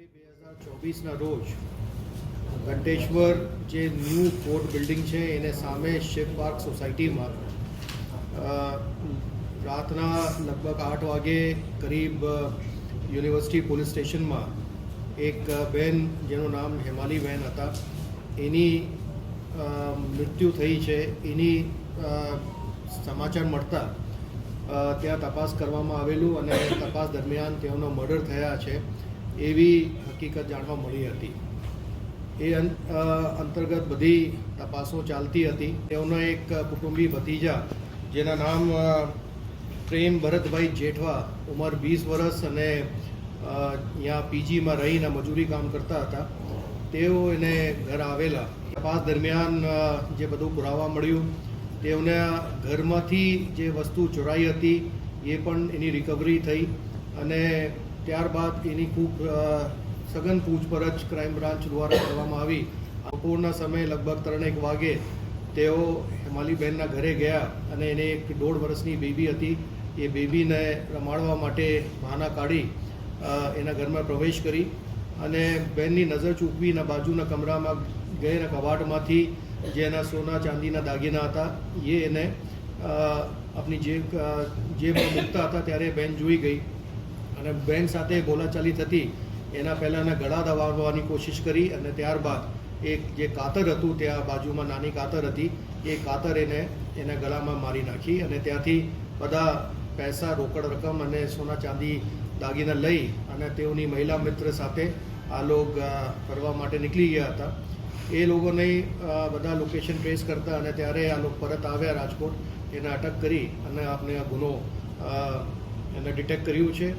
ચોવીસના રોજ ઘંટેશ્વર જે ન્યૂ કોર્ટ બિલ્ડિંગ છે, એને સામે શિવ પાર્ક સોસાયટીમાં રાતના લગભગ આઠ વાગે કરીબ યુનિવર્સિટી પોલીસ સ્ટેશનમાં એક બેન જેનું નામ હેમાલી બેન હતા, એની મૃત્યુ થઈ છે, એની સમાચાર મળતા ત્યાં તપાસ કરવામાં આવેલું અને તપાસ દરમિયાન તેઓનો મર્ડર થયા છે. એવી હકીકત જાણવા મળી હતી. એ અંતર્ગત બધી તપાસો ચાલતી હતી. તેઓનો એક કુટુંબી ભતીજા જેના નામ પ્રેમ ભરતભાઈ જેઠવા, ઉંમર વીસ વર્ષ અને અહીંયા પીજીમાં રહીને મજૂરી કામ કરતા હતા. તેઓ એને ઘર આવેલા. તપાસ દરમિયાન જે બધું પુરાવા મળ્યું, તેઓને ઘરમાંથી જે વસ્તુ ચોરાઈ હતી, એ પણ એની રિકવરી થઈ અને ત્યારબાદ એની ખૂબ સઘન પૂછપરછ ક્રાઇમ બ્રાન્ચ દ્વારા કરવામાં આવી. બપોરના સમયે લગભગ ત્રણેક વાગે તેઓ હેમાલીબહેનના ઘરે ગયા અને એને એક દોઢ વર્ષની બેબી હતી. એ બેબીને રમાડવા માટે બહાના કાઢી એના ઘરમાં પ્રવેશ કરી અને બેનની નજર ચૂકવીને બાજુના કમરામાં ગયેલા કબાટમાંથી જે એના સોના ચાંદીના દાગીના હતા, એ એને આપની જે જેબમાં મૂકતા હતા ત્યારે બેન જોઈ ગઈ. અને બેન સાથે બોલાચાલી થતી, એના પહેલાં એના ગળા દબાવવાની કોશિશ કરી અને ત્યારબાદ એક જે કાતર હતું ત્યાં બાજુમાં નાની કાતર હતી, એ કાતર એને, એના ગળામાં મારી નાખી અને ત્યાંથી બધા પૈસા, રોકડ રકમ અને સોના ચાંદી દાગીના લઈ અને તેઓની મહિલા મિત્ર સાથે આ લોક ફરવા માટે નીકળી ગયા હતા. એ લોકોને બધા લોકેશન ટ્રેસ કરતા અને ત્યારે આ લોકો પરત આવ્યા રાજકોટ. એને અટક કરી અને આપણે આ ગુનો એને ડિટેક્ટ કર્યું છે.